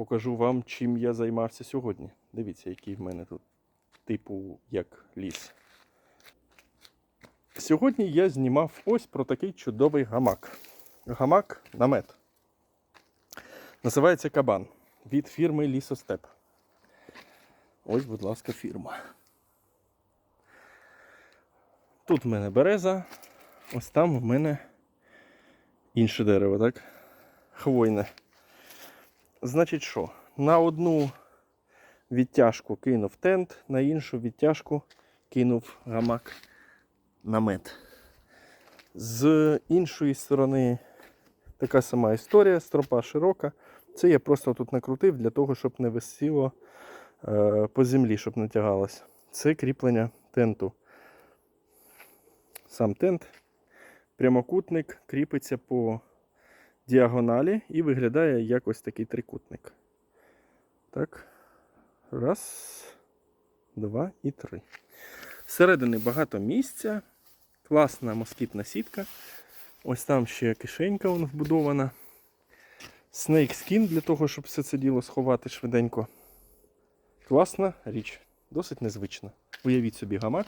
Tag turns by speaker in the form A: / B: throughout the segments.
A: покажу вам, чим я займався сьогодні. Дивіться, який в мене тут типу як ліс. Сьогодні я знімав ось про такий чудовий гамак. Гамак намет. Називається Кабан від фірми Лісостеп. Ось, будь ласка, фірма. Тут в мене береза, ось там в мене інше дерево, так? Хвойне. Значить що? На одну відтяжку кинув тент, на іншу відтяжку кинув гамак намет. З іншої сторони така сама історія, стропа широка. Це я просто тут накрутив для того, щоб не висіло е, по землі, щоб не тягалося. Це кріплення тенту. Сам тент, прямокутник кріпиться по діагоналі і виглядає як ось такий трикутник. Так. Раз, два і три. Всередині багато місця. Класна москітна сітка. Ось там ще кишенька вон вбудована. Snake Skin для того, щоб все це діло сховати швиденько. Класна річ, досить незвична. Уявіть собі гамак,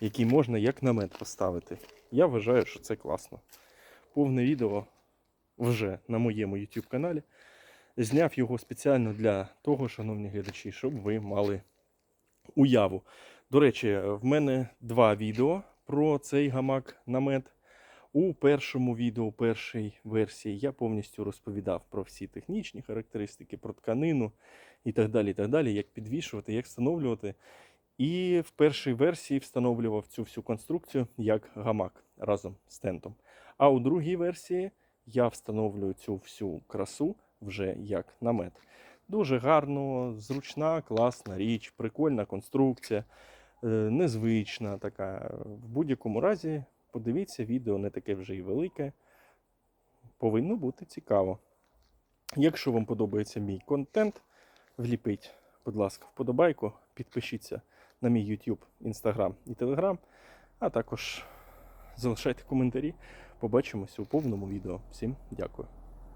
A: який можна як намет поставити. Я вважаю, що це класно. Повне відео вже на моєму YouTube каналі. Зняв його спеціально для того, шановні глядачі, щоб ви мали уяву. До речі, в мене два відео про цей гамак намет. У першому відео, першій версії, я повністю розповідав про всі технічні характеристики, про тканину і так далі, і так далі, як підвішувати, як встановлювати. І в першій версії встановлював цю всю конструкцію як гамак разом з тентом. А у другій версії я встановлюю цю всю красу вже як намет. Дуже гарно, зручна, класна річ, прикольна конструкція, е, незвична така. В будь-якому разі, подивіться, відео не таке вже і велике. Повинно бути цікаво. Якщо вам подобається мій контент, вліпіть, будь ласка, вподобайку, підпишіться на мій YouTube, Instagram і Telegram, а також залишайте коментарі. Побачимося у повному відео. Всім дякую.